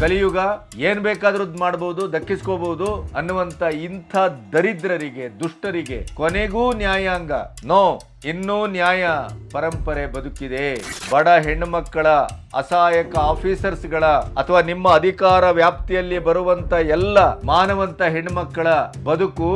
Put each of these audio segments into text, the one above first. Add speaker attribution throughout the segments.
Speaker 1: ಕಲಿಯುಗ ಏನು ಬೇಕಾದ್ರೂ ಮಾಡಬಹುದು ದಕ್ಕಿಸ್ಕೋಬಹುದು ಅನ್ನುವಂತ ಇಂಥ ದರಿದ್ರರಿಗೆ ದುಷ್ಟರಿಗೆ ಕೊನೆಗೂ ನ್ಯಾಯಾಂಗ. ನೋ ಇನ್ನೂ ನ್ಯಾಯ ಪರಂಪರೆ ಬದುಕಿದೆ. ಬಡ ಹೆಣ್ಣುಮಕ್ಕಳ, ಅಸಹಾಯಕ ಆಫೀಸರ್ಸ್ಗಳ ಅಥವಾ ನಿಮ್ಮ ಅಧಿಕಾರ ವ್ಯಾಪ್ತಿಯಲ್ಲಿ ಬರುವಂತ ಎಲ್ಲ ಮಾನವಂತ ಹೆಣ್ಮಕ್ಕಳ ಬದುಕು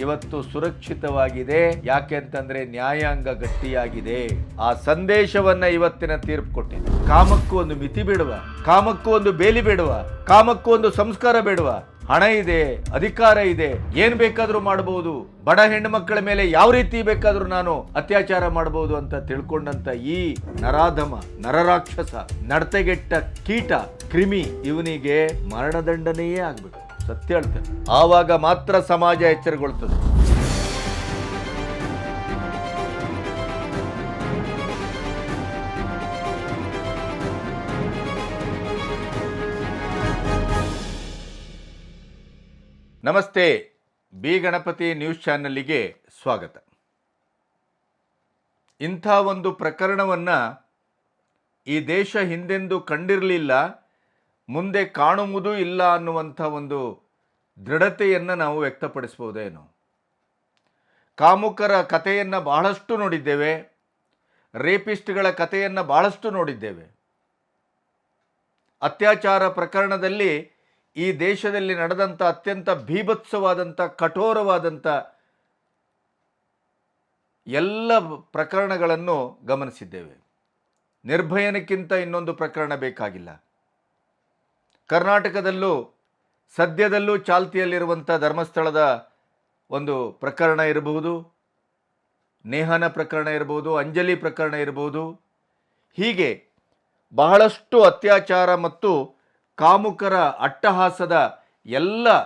Speaker 1: ಇವತ್ತು ಸುರಕ್ಷಿತವಾಗಿದೆ. ಯಾಕೆ ಅಂತಂದ್ರೆ ನ್ಯಾಯಾಂಗ ಗಟ್ಟಿಯಾಗಿದೆ. ಆ ಸಂದೇಶವನ್ನ ಇವತ್ತಿನ ತೀರ್ಪು ಕೊಟ್ಟಿದೆ ಕಾಮಕ್ಕೂ ಒಂದು ಮಿತಿ ಬಿಡುವ, ಕಾಮಕ್ಕೂ ಒಂದು ಬೇಲಿ ಬಿಡುವ, ಕಾಮಕ್ಕೂ ಒಂದು ಸಂಸ್ಕಾರ ಬೇಡುವ ಹಣ ಇದೆ, ಅಧಿಕಾರ ಇದೆ, ಏನ್ ಬೇಕಾದ್ರೂ ಮಾಡಬಹುದು ಬಡ ಹೆಣ್ಣು ಮಕ್ಕಳ ಮೇಲೆ ಯಾವ ರೀತಿ ಬೇಕಾದ್ರೂ ನಾನು ಅತ್ಯಾಚಾರ ಮಾಡಬಹುದು ಅಂತ ತಿಳ್ಕೊಂಡಂತ ಈ ನರಾಧಮ, ನರರಾಕ್ಷಸ ನಡತೆಗೆಟ್ಟ ಕೀಟ, ಕ್ರಿಮಿ ಇವನಿಗೆ ಮರಣದಂಡನೆಯೇ ಆಗ್ಬೇಕು. ಸತ್ಯ ಹೇಳ್ತೇನೆ. ಆವಾಗ ಮಾತ್ರ ಸಮಾಜ ಎಚ್ಚರಗೊಳ್ತದೆ. ನಮಸ್ತೆ, ಬಿ ಗಣಪತಿ ನ್ಯೂಸ್ ಚಾನಲ್ಲಿಗೆ ಸ್ವಾಗತ. ಇಂಥ ಒಂದು ಪ್ರಕರಣವನ್ನು ಈ ದೇಶ ಹಿಂದೆಂದೂ ಕಂಡಿರಲಿಲ್ಲ, ಮುಂದೆ ಕಾಣುವುದೂ ಇಲ್ಲ ಅನ್ನುವಂಥ ಒಂದು ದೃಢತೆಯನ್ನು ನಾವು ವ್ಯಕ್ತಪಡಿಸ್ಬೋದೇನೋ ಕಾಮುಕರ ಕಥೆಯನ್ನು ಬಹಳಷ್ಟು ನೋಡಿದ್ದೇವೆ, ರೇಪಿಸ್ಟ್ಗಳ ಕಥೆಯನ್ನು ಬಹಳಷ್ಟು ನೋಡಿದ್ದೇವೆ. ಅತ್ಯಾಚಾರ ಪ್ರಕರಣದಲ್ಲಿ ಈ ದೇಶದಲ್ಲಿ ನಡೆದಂಥ ಅತ್ಯಂತ ಭೀಭತ್ಸವಾದಂಥ, ಕಠೋರವಾದಂಥ ಎಲ್ಲ ಪ್ರಕರಣಗಳನ್ನು ಗಮನಿಸಿದ್ದೇವೆ. ನಿರ್ಭಯನಕ್ಕಿಂತ ಇನ್ನೊಂದು ಪ್ರಕರಣ ಬೇಕಾಗಿಲ್ಲ. ಕರ್ನಾಟಕದಲ್ಲೂ, ಸದ್ಯದಲ್ಲೂ ಚಾಲ್ತಿಯಲ್ಲಿರುವಂಥ ಧರ್ಮಸ್ಥಳದ ಒಂದು ಪ್ರಕರಣ ಇರಬಹುದು, ನೇಹನ ಪ್ರಕರಣ ಇರಬಹುದು, ಅಂಜಲಿ ಪ್ರಕರಣ ಇರಬಹುದು. ಹೀಗೆ ಬಹಳಷ್ಟು ಅತ್ಯಾಚಾರ ಮತ್ತು ಕಾಮುಕರ ಅಟ್ಟಹಾಸದ ಎಲ್ಲ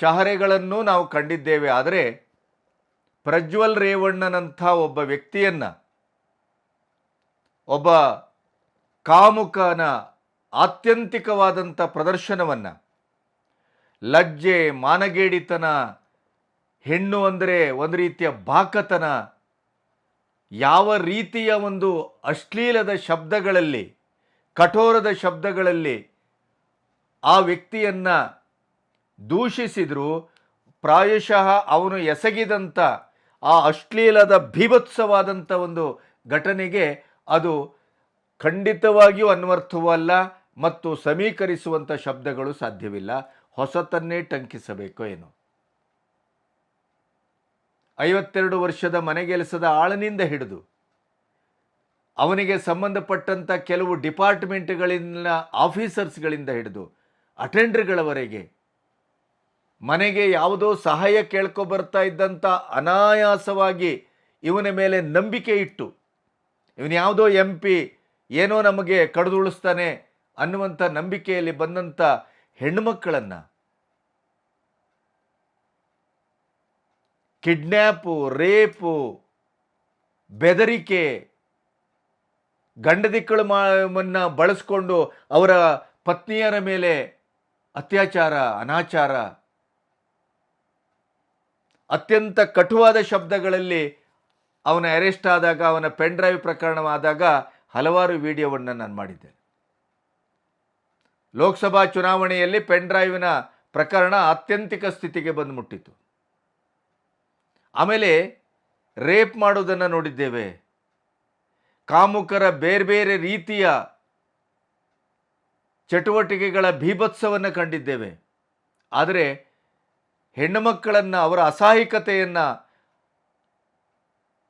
Speaker 1: ಚಹರೆಗಳನ್ನು ನಾವು ಕಂಡಿದ್ದೇವೆ. ಆದರೆ ಪ್ರಜ್ವಲ್ ರೇವಣ್ಣನಂಥ ಒಬ್ಬ ವ್ಯಕ್ತಿಯನ್ನು, ಒಬ್ಬ ಕಾಮುಕನ ಆತ್ಯಂತಿಕವಾದಂಥ ಪ್ರದರ್ಶನವನ್ನು, ಲಜ್ಜೆ, ಮಾನಗೇಡಿತನ, ಹೆಣ್ಣು ಅಂದರೆ ಒಂದು ರೀತಿಯ ಬಾಕತನ, ಯಾವ ರೀತಿಯ ಒಂದು ಅಶ್ಲೀಲದ ಶಬ್ದಗಳಲ್ಲಿ, ಕಠೋರದ ಶಬ್ದಗಳಲ್ಲಿ ಆ ವ್ಯಕ್ತಿಯನ್ನು ದೂಷಿಸಿದರೂ, ಪ್ರಾಯಶಃ ಅವನು ಎಸಗಿದಂಥ ಆ ಅಶ್ಲೀಲದ ಭೀಭತ್ಸವಾದಂಥ ಒಂದು ಘಟನೆಗೆ ಅದು ಖಂಡಿತವಾಗಿಯೂ ಅನ್ವರ್ಥವಲ್ಲ ಮತ್ತು ಸಮೀಕರಿಸುವಂಥ ಶಬ್ದಗಳು ಸಾಧ್ಯವಿಲ್ಲ. ಹೊಸತನ್ನೇ ಟಂಕಿಸಬೇಕು ಏನು? ಐವತ್ತೆರಡು ವರ್ಷದ ಮನೆಗೆಲಸದ ಆಳನಿಂದ ಹಿಡಿದು ಅವನಿಗೆ ಸಂಬಂಧಪಟ್ಟಂಥ ಕೆಲವು ಡಿಪಾರ್ಟ್ಮೆಂಟ್ಗಳಿಂದ, ಆಫೀಸರ್ಸ್ಗಳಿಂದ ಹಿಡಿದು ಅಟೆಂಡರ್ಗಳವರೆಗೆ. ಮನೆಗೆ ಯಾವುದೋ ಸಹಾಯ ಕೇಳ್ಕೊ ಬರ್ತಾ ಇದ್ದಂಥ ಅನಾಯಾಸವಾಗಿ ಇವನ ಮೇಲೆ ನಂಬಿಕೆ ಇಟ್ಟು, ಇವನು ಯಾವುದೋ ಎಂ ಪಿ ಏನೋ ನಮಗೆ ಕಡಿದುಳಿಸ್ತಾನೆ ಅನ್ನುವಂಥ ನಂಬಿಕೆಯಲ್ಲಿ ಬಂದಂಥ ಹೆಣ್ಣುಮಕ್ಕಳನ್ನು ಕಿಡ್ನ್ಯಾಪು ರೇಪು, ಬೆದರಿಕೆ, ಗಂಡದಿಕ್ಕಳು ಮನ್ನ ಬಳಸ್ಕೊಂಡು ಅವರ ಪತ್ನಿಯರ ಮೇಲೆ ಅತ್ಯಾಚಾರ, ಅನಾಚಾರ, ಅತ್ಯಂತ ಕಟುವಾದ ಶಬ್ದಗಳಲ್ಲಿ ಅವನ ಅರೆಸ್ಟ್ ಆದಾಗ, ಅವನ ಪೆನ್ ಡ್ರೈವ್ ಪ್ರಕರಣವಾದಾಗ ಹಲವಾರು ವಿಡಿಯೋವನ್ನು ನಾನು ಮಾಡಿದ್ದೇನೆ. ಲೋಕಸಭಾ ಚುನಾವಣೆಯಲ್ಲಿ ಪೆನ್ ಡ್ರೈವಿನ ಪ್ರಕರಣ ಆತ್ಯಂತಿಕ ಸ್ಥಿತಿಗೆ ಬಂದು ಮುಟ್ಟಿತು ಆಮೇಲೆ ರೇಪ್ ಮಾಡುವುದನ್ನು ನೋಡಿದ್ದೇವೆ. ಕಾಮುಕರ ಬೇರೆ ಬೇರೆ ರೀತಿಯ ಚಟುವಟಿಕೆಗಳ ಭೀಭತ್ಸವನ್ನು ಕಂಡಿದ್ದೇವೆ. ಆದರೆ ಹೆಣ್ಣು ಮಕ್ಕಳನ್ನು ಅವರ ಅಸಹಾಯಕತೆಯನ್ನು,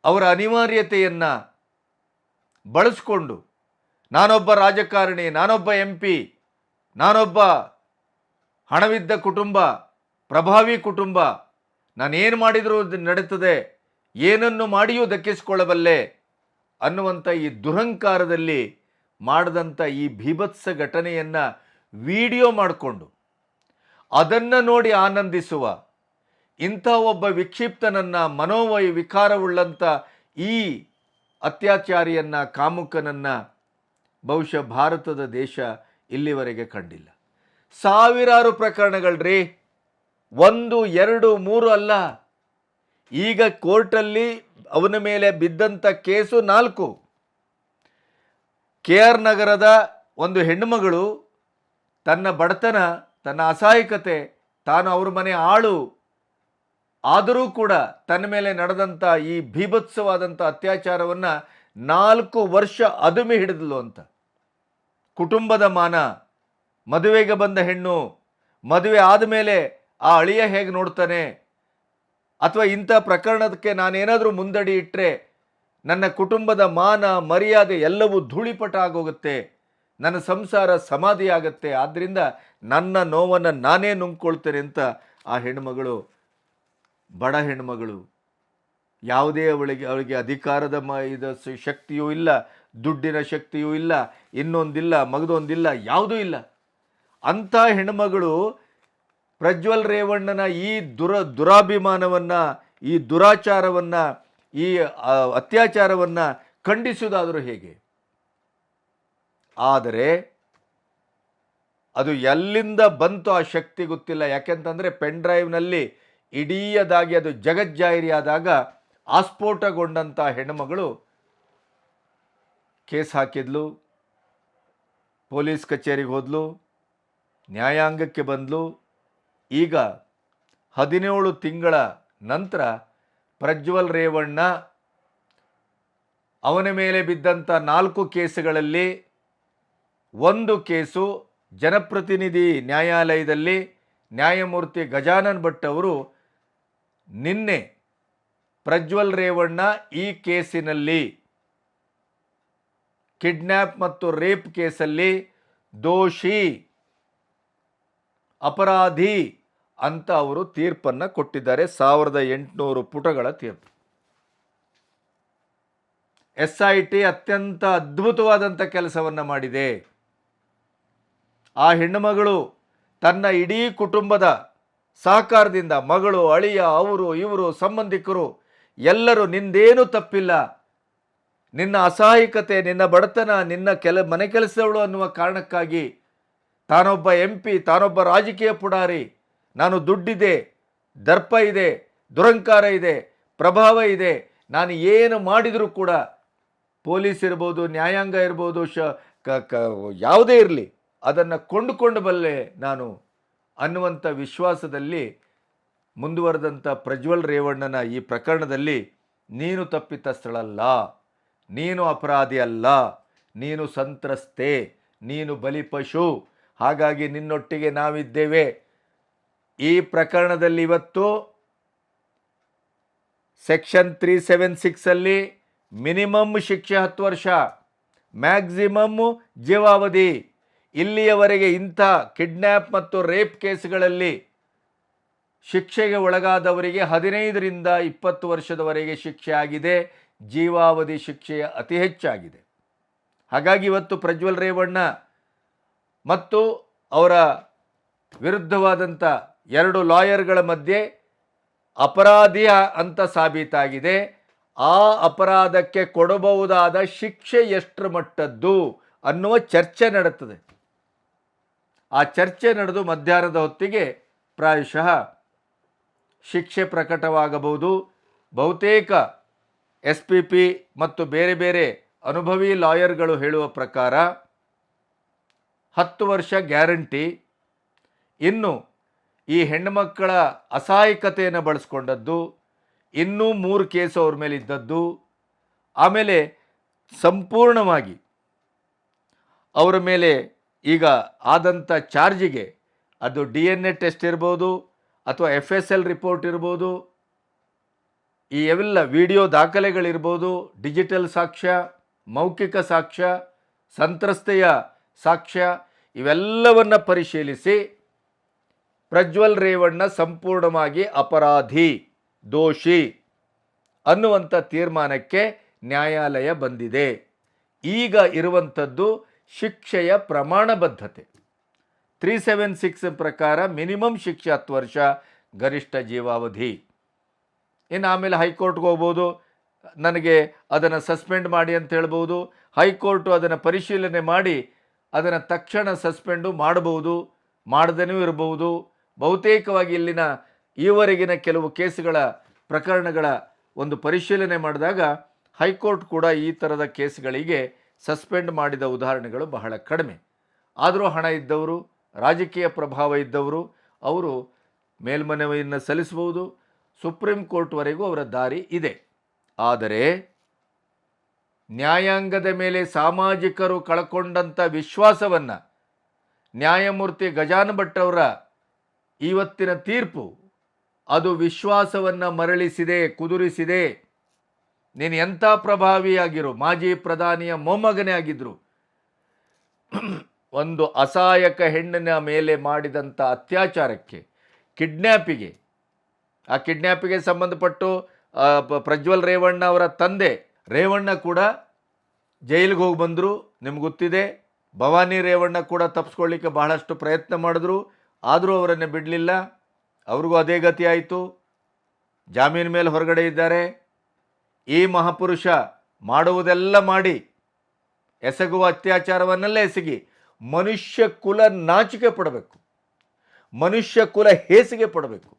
Speaker 1: ಅವರ ಅನಿವಾರ್ಯತೆಯನ್ನು ಬಳಸಿಕೊಂಡು ನಾನೊಬ್ಬ ರಾಜಕಾರಣಿ, ನಾನೊಬ್ಬ ಎಂ ಪಿ ನಾನೊಬ್ಬ ಹಣವಿದ್ದ ಕುಟುಂಬ, ಪ್ರಭಾವಿ ಕುಟುಂಬ, ನಾನೇನು ಮಾಡಿದರೂ ನಡೀತದೆ, ಏನನ್ನು ಮಾಡಿಯೂ ದಕ್ಕಿಸಿಕೊಳ್ಳಬಲ್ಲೆ ಅನ್ನುವಂಥ ಈ ದುರಹಂಕಾರದಲ್ಲಿ ಮಾಡಿದಂಥ ಈ ಭೀಭತ್ಸ ಘಟನೆಯನ್ನು ವಿಡಿಯೋ ಮಾಡಿಕೊಂಡು ಅದನ್ನು ನೋಡಿ ಆನಂದಿಸುವ ಇಂಥ ಒಬ್ಬ ವಿಕ್ಷಿಪ್ತನನ್ನು ಮನೋವೈ ವಿಕಾರವುಳ್ಳಂಥ ಈ ಅತ್ಯಾಚಾರಿಯನ್ನು ಕಾಮುಕನನ್ನು ಬಹುಶಃ ಭಾರತದ ದೇಶ ಇಲ್ಲಿವರೆಗೆ ಕಂಡಿಲ್ಲ. ಸಾವಿರಾರು ಪ್ರಕರಣಗಳ್ರಿ. ಒಂದು, ಎರಡು, ಮೂರು ಅಲ್ಲ. ಈಗ ಕೋರ್ಟಲ್ಲಿ ಅವನ ಮೇಲೆ ಬಿದ್ದಂಥ ಕೇಸು ನಾಲ್ಕು. ಕೆ ಆರ್ ನಗರದ ಒಂದು ಹೆಣ್ಣುಮಗಳು ತನ್ನ ಬಡತನ, ತನ್ನ ಅಸಹಾಯಕತೆ, ತಾನು ಅವ್ರ ಮನೆ ಆಳು, ಆದರೂ ಕೂಡ ತನ್ನ ಮೇಲೆ ನಡೆದಂಥ ಈ ಭೀಭತ್ಸವಾದಂಥ ಅತ್ಯಾಚಾರವನ್ನು ನಾಲ್ಕು ವರ್ಷ ಅದುಮೆ ಹಿಡಿದಲು ಅಂತ. ಕುಟುಂಬದ ಮಾನ, ಮದುವೆಗೆ ಬಂದ ಹೆಣ್ಣು, ಮದುವೆ ಆದಮೇಲೆ ಆ ಅಳಿಯ ಹೇಗೆ ನೋಡ್ತಾನೆ? ಅಥವಾ ಇಂಥ ಪ್ರಕರಣಕ್ಕೆ ನಾನೇನಾದರೂ ಮುಂದಡಿ ಇಟ್ಟರೆ ನನ್ನ ಕುಟುಂಬದ ಮಾನ, ಮರ್ಯಾದೆ ಎಲ್ಲವೂ ಧೂಳಿಪಟ ಆಗೋಗುತ್ತೆ ನನ್ನ ಸಂಸಾರ ಸಮಾಧಿ ಆಗುತ್ತೆ ಆದ್ದರಿಂದ ನನ್ನ ನೋವನ್ನು ನಾನೇ ನುಂಗ್ಕೊಳ್ತೇನೆ ಅಂತ ಆ ಹೆಣ್ಮಗಳು, ಬಡ ಹೆಣ್ಮಗಳು, ಯಾವುದೇ ಅವಳಿಗೆ ಅವಳಿಗೆ ಅಧಿಕಾರದ ಮ, ಇದು ಶಕ್ತಿಯೂ ಇಲ್ಲ, ದುಡ್ಡಿನ ಶಕ್ತಿಯೂ ಇಲ್ಲ, ಇನ್ನೊಂದಿಲ್ಲ, ಮಗದೊಂದಿಲ್ಲ, ಯಾವುದೂ ಇಲ್ಲ. ಅಂಥ ಹೆಣ್ಮಗಳು ಪ್ರಜ್ವಲ್ ರೇವಣ್ಣನ ಈ ದುರ, ದುರಾಭಿಮಾನವನ್ನು, ಈ ದುರಾಚಾರವನ್ನು ಈ ಅತ್ಯಾಚಾರವನ್ನು ಖಂಡಿಸುವುದಾದರೂ ಹೇಗೆ? ಆದರೆ ಅದು ಎಲ್ಲಿಂದ ಬಂತು ಆ ಶಕ್ತಿ ಗೊತ್ತಿಲ್ಲ. ಯಾಕೆಂತಂದರೆ ಪೆನ್ ಡ್ರೈವ್ನಲ್ಲಿ ಇಡೀಯದಾಗಿ ಅದು ಜಗಜ್ಜಾಹಿರಿಯಾದಾಗ ಆಸ್ಫೋಟಗೊಂಡಂಥ ಹೆಣ್ಣುಮಗಳು ಕೇಸ್ ಹಾಕಿದ್ಲು, ಪೊಲೀಸ್ ಕಚೇರಿಗೆ ಹೋದ್ಲು, ನ್ಯಾಯಾಂಗಕ್ಕೆ ಬಂದ್ಲು. ಈಗ ಹದಿನೇಳು ತಿಂಗಳ ನಂತರ ಪ್ರಜ್ವಲ್ ರೇವಣ್ಣ ಅವನ ಮೇಲೆ ಬಿದ್ದಂಥ ನಾಲ್ಕು ಕೇಸುಗಳಲ್ಲಿ ಒಂದು ಕೇಸು ಜನಪ್ರತಿನಿಧಿ ನ್ಯಾಯಾಲಯದಲ್ಲಿ ನ್ಯಾಯಮೂರ್ತಿ ಗಜಾನನ್ ಭಟ್ ಅವರು ನಿನ್ನೆ ಪ್ರಜ್ವಲ್ ರೇವಣ್ಣ ಈ ಕೇಸಿನಲ್ಲಿ ಕಿಡ್ನ್ಯಾಪ್ ಮತ್ತು ರೇಪ್ ಕೇಸಲ್ಲಿ ದೋಷಿ, ಅಪರಾಧಿ ಅಂತ ಅವರು ತೀರ್ಪನ್ನು ಕೊಟ್ಟಿದ್ದಾರೆ. ಸಾವಿರದ ಎಂಟುನೂರು ಪುಟಗಳ ತೀರ್ಪು. ಎಸ್ ಐ ಟಿ ಅತ್ಯಂತ ಅದ್ಭುತವಾದಂಥ ಕೆಲಸವನ್ನು ಮಾಡಿದೆ. ಆ ಹೆಣ್ಣುಮಗಳು ತನ್ನ ಇಡೀ ಕುಟುಂಬದ ಸಹಕಾರದಿಂದ ಮಗಳು, ಅಳಿಯ, ಅವರು, ಇವರು, ಸಂಬಂಧಿಕರು ಎಲ್ಲರೂ ನಿಂದೇನೂ ತಪ್ಪಿಲ್ಲ. ನಿನ್ನ ಅಸಹಾಯಕತೆ, ನಿನ್ನ ಬಡತನ, ನಿನ್ನ ಕೆಲ, ಮನೆ ಕೆಲಸದವಳು ಅನ್ನುವ ಕಾರಣಕ್ಕಾಗಿ ತಾನೊಬ್ಬ ಎಂ ಪಿ, ತಾನೊಬ್ಬ ರಾಜಕೀಯ ಪುಡಾರಿ ನಾನು ದುಡ್ಡಿದೆ, ದರ್ಪ ಇದೆ, ದುರಂಕಾರ ಇದೆ, ಪ್ರಭಾವ ಇದೆ, ನಾನು ಏನು ಮಾಡಿದರೂ ಕೂಡ ಪೊಲೀಸ್ ಇರ್ಬೋದು, ನ್ಯಾಯಾಂಗ ಇರ್ಬೋದು, ಶ, ಕ ಯಾವುದೇ ಇರಲಿ, ಅದನ್ನು ಕೊಂಡುಕೊಂಡು ಬಲ್ಲೆ ನಾನು ಅನ್ನುವಂಥ ವಿಶ್ವಾಸದಲ್ಲಿ ಮುಂದುವರೆದಂಥ ಪ್ರಜ್ವಲ್ ರೇವಣ್ಣನ ಈ ಪ್ರಕರಣದಲ್ಲಿ ನೀನು ತಪ್ಪಿತಸ್ಥಳಲ್ಲ ನೀನು ಅಪರಾಧಿ ಅಲ್ಲ, ನೀನು ಸಂತ್ರಸ್ತೆ, ನೀನು ಬಲಿಪಶು ಹಾಗಾಗಿ ನಿನ್ನೊಟ್ಟಿಗೆ ನಾವಿದ್ದೇವೆ. ಈ ಪ್ರಕರಣದಲ್ಲಿ ಇವತ್ತು ಸೆಕ್ಷನ್ ತ್ರೀ ಸೆವೆನ್ ಸಿಕ್ಸಲ್ಲಿ ಮಿನಿಮಮ್ ಶಿಕ್ಷೆ ಹತ್ತು ವರ್ಷ, ಮ್ಯಾಕ್ಸಿಮಮ್ ಜೀವಾವಧಿ. ಇಲ್ಲಿಯವರೆಗೆ ಇಂಥ ಕಿಡ್ನ್ಯಾಪ್ ಮತ್ತು ರೇಪ್ ಕೇಸ್ಗಳಲ್ಲಿ ಶಿಕ್ಷೆಗೆ ಒಳಗಾದವರಿಗೆ ಹದಿನೈದರಿಂದ ಇಪ್ಪತ್ತು ವರ್ಷದವರೆಗೆ ಶಿಕ್ಷೆ ಆಗಿದೆ, ಜೀವಾವಧಿ ಶಿಕ್ಷೆಯ ಅತಿ ಹೆಚ್ಚಾಗಿದೆ. ಹಾಗಾಗಿ ಇವತ್ತು ಪ್ರಜ್ವಲ್ ರೇವಣ್ಣ ಮತ್ತು ಅವರ ವಿರುದ್ಧವಾದಂಥ ಎರಡು ಲಾಯರ್ಗಳ ಮಧ್ಯೆ ಅಪರಾಧಿಯ ಅಂತ ಸಾಬೀತಾಗಿದೆ. ಆ ಅಪರಾಧಕ್ಕೆ ಕೊಡಬಹುದಾದ ಶಿಕ್ಷೆ ಎಷ್ಟರ ಮಟ್ಟದ್ದು ಅನ್ನುವ ಚರ್ಚೆ ನಡೆತದೆ. ಆ ಚರ್ಚೆ ನಡೆದು ಮಧ್ಯಾಹ್ನದ ಹೊತ್ತಿಗೆ ಪ್ರಾಯಶಃ ಶಿಕ್ಷೆ ಪ್ರಕಟವಾಗಬಹುದು. ಬಹುತೇಕ ಎಸ್ ಪಿ ಪಿ ಮತ್ತು ಬೇರೆ ಬೇರೆ ಅನುಭವಿ ಲಾಯರ್ಗಳು ಹೇಳುವ ಪ್ರಕಾರ ಹತ್ತು ವರ್ಷ ಗ್ಯಾರಂಟಿ. ಇನ್ನು ಈ ಹೆಣ್ಣುಮಕ್ಕಳ ಅಸಹಾಯಕತೆಯನ್ನು ಬಳಸ್ಕೊಂಡದ್ದು, ಇನ್ನೂ ಮೂರು ಕೇಸು ಅವ್ರ ಮೇಲೆ ಇದ್ದದ್ದು, ಆಮೇಲೆ ಸಂಪೂರ್ಣವಾಗಿ ಅವರ ಮೇಲೆ ಈಗ ಆದಂಥ ಚಾರ್ಜಿಗೆ ಅದು ಡಿ ಎನ್ ಎ ಟೆಸ್ಟ್ ಇರ್ಬೋದು ಅಥವಾ ಎಫ್ ಎಸ್ ಎಲ್ ರಿಪೋರ್ಟ್ ಇರ್ಬೋದು, ಈ ಎಲ್ಲ ವಿಡಿಯೋ ದಾಖಲೆಗಳಿರ್ಬೋದು, ಡಿಜಿಟಲ್ ಸಾಕ್ಷ್ಯ, ಮೌಖಿಕ ಸಾಕ್ಷ್ಯ, ಸಂತ್ರಸ್ತೆಯ ಸಾಕ್ಷ್ಯ, ಇವೆಲ್ಲವನ್ನು ಪರಿಶೀಲಿಸಿ ಪ್ರಜ್ವಲ್ ರೇವಣ್ಣ ಸಂಪೂರ್ಣವಾಗಿ ಅಪರಾಧಿ, ದೋಷಿ ಅನ್ನುವಂಥ ತೀರ್ಮಾನಕ್ಕೆ ನ್ಯಾಯಾಲಯ ಬಂದಿದೆ. ಈಗ ಇರುವಂಥದ್ದು ಶಿಕ್ಷೆಯ ಪ್ರಮಾಣಬದ್ಧತೆ. ತ್ರೀ ಸೆವೆನ್ ಸಿಕ್ಸ್ ಪ್ರಕಾರ ಮಿನಿಮಮ್ ಶಿಕ್ಷೆ ಹತ್ತು ವರ್ಷ ಗರಿಷ್ಠ ಜೀವಾವಧಿ. ಇನ್ನು ಆಮೇಲೆ ಹೈಕೋರ್ಟ್ಗೆ ಹೋಗ್ಬೋದು. ನನಗೆ ಅದನ್ನು ಸಸ್ಪೆಂಡ್ ಮಾಡಿ ಅಂತ ಹೇಳ್ಬೋದು. ಹೈಕೋರ್ಟು ಅದನ್ನು ಪರಿಶೀಲನೆ ಮಾಡಿ ಅದನ್ನು ತಕ್ಷಣ ಸಸ್ಪೆಂಡು ಮಾಡಬಹುದು, ಮಾಡದೇನೂ ಇರಬಹುದು. ಬಹುತೇಕವಾಗಿ ಇಲ್ಲಿನ ಈವರೆಗಿನ ಕೆಲವು ಕೇಸ್ಗಳ ಪ್ರಕರಣಗಳ ಒಂದು ಪರಿಶೀಲನೆ ಮಾಡಿದಾಗ ಹೈಕೋರ್ಟ್ ಕೂಡ ಈ ಥರದ ಕೇಸ್ಗಳಿಗೆ ಸಸ್ಪೆಂಡ್ ಮಾಡಿದ ಉದಾಹರಣೆಗಳು ಬಹಳ ಕಡಿಮೆ. ಆದರೂ ಹಣ ಇದ್ದವರು, ರಾಜಕೀಯ ಪ್ರಭಾವ ಇದ್ದವರು, ಅವರು ಮೇಲ್ಮನವಿಯನ್ನು ಸಲ್ಲಿಸಬಹುದು. ಸುಪ್ರೀಂ ಕೋರ್ಟ್ವರೆಗೂ ಅವರ ದಾರಿ ಇದೆ. ಆದರೆ ನ್ಯಾಯಾಂಗದ ಮೇಲೆ ಸಾಮಾಜಿಕರು ಕಳ್ಕೊಂಡಂಥ ವಿಶ್ವಾಸವನ್ನು ನ್ಯಾಯಮೂರ್ತಿ ಗಜಾನ ಭಟ್ ಅವರ ಇವತ್ತಿನ ತೀರ್ಪು, ಅದು ವಿಶ್ವಾಸವನ್ನು ಮರಳಿಸಿದೆ, ಕುದುರಿಸಿದೆ. ನೀನು ಎಂಥ ಪ್ರಭಾವಿಯಾಗಿರು, ಮಾಜಿ ಪ್ರಧಾನಿಯ ಮೊಮ್ಮಗನೇ ಆಗಿದ್ರು. ಒಂದು ಅಸಹಾಯಕ ಹೆಣ್ಣಿನ ಮೇಲೆ ಮಾಡಿದಂಥ ಅತ್ಯಾಚಾರಕ್ಕೆ ಕಿಡ್ನ್ಯಾಪಿಗೆ ಆ ಕಿಡ್ನ್ಯಾಪಿಗೆ ಸಂಬಂಧಪಟ್ಟು ಪ್ರಜ್ವಲ್ ರೇವಣ್ಣ ಅವರ ತಂದೆ ರೇವಣ್ಣ ಕೂಡ ಜೈಲಿಗೆ ಹೋಗಿ ಬಂದರು. ನಿಮ್ಗೆ ಗೊತ್ತಿದೆ, ಭವಾನಿ ರೇವಣ್ಣ ಕೂಡ ತಪ್ಪಿಸ್ಕೊಳ್ಳಿಕ್ಕೆ ಬಹಳಷ್ಟು ಪ್ರಯತ್ನ ಮಾಡಿದ್ರು. ಆದರೂ ಅವರನ್ನು ಬಿಡಲಿಲ್ಲ. ಅವ್ರಿಗೂ ಅದೇ ಗತಿ ಆಯಿತು. ಜಾಮೀನು ಮೇಲೆ ಹೊರಗಡೆ ಇದ್ದಾರೆ. ಈ ಮಹಾಪುರುಷ ಮಾಡುವುದೆಲ್ಲ ಮಾಡಿ ಎಸಗುವ ಅತ್ಯಾಚಾರವನ್ನೆಲ್ಲ ಎಸಗಿ ಮನುಷ್ಯ ಕುಲ ನಾಚಿಕೆ ಪಡಬೇಕು. ಮನುಷ್ಯ ಕುಲ ಹೇಸಿಗೆ ಪಡಬೇಕು.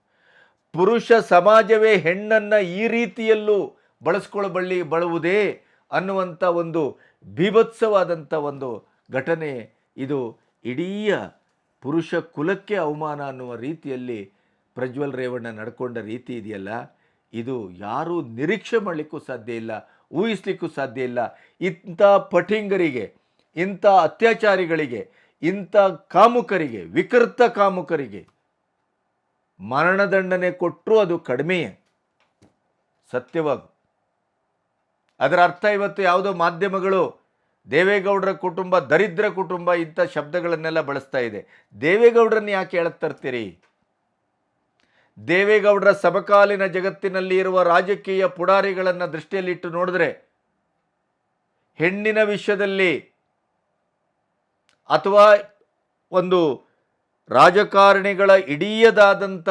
Speaker 1: ಪುರುಷ ಸಮಾಜವೇ ಹೆಣ್ಣನ್ನು ಈ ರೀತಿಯಲ್ಲೂ ಬಳಸ್ಕೊಳ್ಳಬಳ್ಳಿ ಬಳುವುದೇ ಅನ್ನುವಂಥ ಒಂದು ಬೀಭತ್ಸವಾದಂಥ ಒಂದು ಘಟನೆ ಇದು. ಇಡೀ ಪುರುಷ ಕುಲಕ್ಕೆ ಅವಮಾನ ಅನ್ನುವ ರೀತಿಯಲ್ಲಿ ಪ್ರಜ್ವಲ್ ರೇವಣ್ಣ ನಡ್ಕೊಂಡ ರೀತಿ ಇದೆಯಲ್ಲ? ಇದು ಯಾರೂ ನಿರೀಕ್ಷೆ ಮಾಡಲಿಕ್ಕೂ ಸಾಧ್ಯ ಇಲ್ಲ, ಊಹಿಸ್ಲಿಕ್ಕೂ ಸಾಧ್ಯ ಇಲ್ಲ. ಇಂಥ ಪಠಿಂಗರಿಗೆ, ಇಂಥ ಅತ್ಯಾಚಾರಿಗಳಿಗೆ, ಇಂಥ ಕಾಮುಕರಿಗೆ, ವಿಕೃತ ಕಾಮುಕರಿಗೆ ಮರಣದಂಡನೆ ಕೊಟ್ಟರೂ ಅದು ಕಡಿಮೆಯೇ? ಸತ್ಯವಾಗು ಅದರ ಅರ್ಥ ಇವತ್ತು ಯಾವುದೋ ಮಾಧ್ಯಮಗಳು ದೇವೇಗೌಡರ ಕುಟುಂಬ, ದರಿದ್ರ ಕುಟುಂಬ ಇಂಥ ಶಬ್ದಗಳನ್ನೆಲ್ಲ ಬಳಸ್ತಾ ಇದೆ. ದೇವೇಗೌಡರನ್ನು ಯಾಕೆ ಹೇಳಕ್ ದೇವೇಗೌಡರ ಸಮಕಾಲೀನ ಜಗತ್ತಿನಲ್ಲಿ ಇರುವ ರಾಜಕೀಯ ಪುಡಾರಿಗಳನ್ನು ದೃಷ್ಟಿಯಲ್ಲಿಟ್ಟು ನೋಡಿದ್ರೆ ಹೆಣ್ಣಿನ ವಿಷಯದಲ್ಲಿ ಅಥವಾ ಒಂದು ರಾಜಕಾರಣಿಗಳ ಇಡೀಯದಾದಂಥ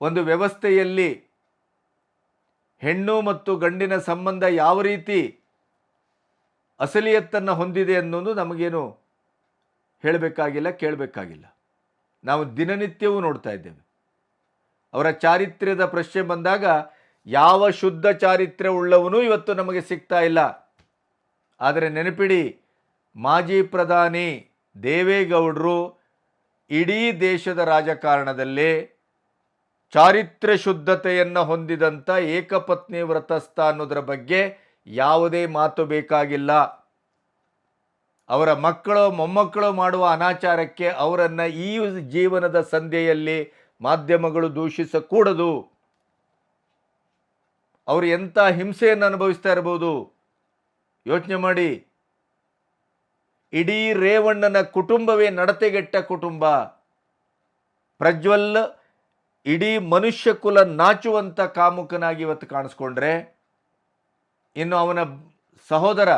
Speaker 1: ಒಂದು ವ್ಯವಸ್ಥೆಯಲ್ಲಿ ಹೆಣ್ಣು ಮತ್ತು ಗಂಡಿನ ಸಂಬಂಧ ಯಾವ ರೀತಿ ಅಸಲಿಯತ್ತನ್ನು ಹೊಂದಿದೆ ಅನ್ನೋದು ನಮಗೇನು ಹೇಳಬೇಕಾಗಿಲ್ಲ, ಕೇಳಬೇಕಾಗಿಲ್ಲ. ನಾವು ದಿನನಿತ್ಯವೂ ನೋಡ್ತಾ ಇದ್ದೇವೆ. ಅವರ ಚಾರಿತ್ರ್ಯದ ಪ್ರಶ್ನೆ ಬಂದಾಗ, ಯಾವ ಶುದ್ಧ ಚಾರಿತ್ರ್ಯ ಉಳ್ಳವನು ಇವತ್ತು ನಮಗೆ ಸಿಗ್ತಾ ಇಲ್ಲ. ಆದರೆ ನೆನಪಿಡಿ, ಮಾಜಿ ಪ್ರಧಾನಿ ದೇವೇಗೌಡರು ಇಡೀ ದೇಶದ ರಾಜಕಾರಣದಲ್ಲಿ ಚಾರಿತ್ರ್ಯ ಶುದ್ಧತೆಯನ್ನು ಹೊಂದಿದಂಥ ಏಕಪತ್ನಿ ವ್ರತಸ್ಥ ಅನ್ನೋದರ ಬಗ್ಗೆ ಯಾವುದೇ ಮಾತು ಬೇಕಾಗಿಲ್ಲ. ಅವರ ಮಕ್ಕಳು, ಮೊಮ್ಮಕ್ಕಳು ಮಾಡುವ ಅನಾಚಾರಕ್ಕೆ ಅವರನ್ನು ಈ ಜೀವನದ ಸಂಧ್ಯೆಯಲ್ಲಿ ಮಾಧ್ಯಮಗಳು ದೂಷಿಸಕೂಡದು. ಅವರು ಎಂಥ ಹಿಂಸೆಯನ್ನು ಅನುಭವಿಸ್ತಾ ಇರಬಹುದು ಯೋಚನೆ ಮಾಡಿ. ಇಡೀ ರೇವಣ್ಣನ ಕುಟುಂಬವೇ ನಡತೆಗೆಟ್ಟ ಕುಟುಂಬ. ಪ್ರಜ್ವಲ್ ಇಡೀ ಮನುಷ್ಯ ಕುಲ ನಾಚುವಂಥ ಕಾಮುಕನಾಗಿ ಇವತ್ತು ಕಾಣಿಸ್ಕೊಂಡ್ರೆ ಇನ್ನು ಅವನ ಸಹೋದರ,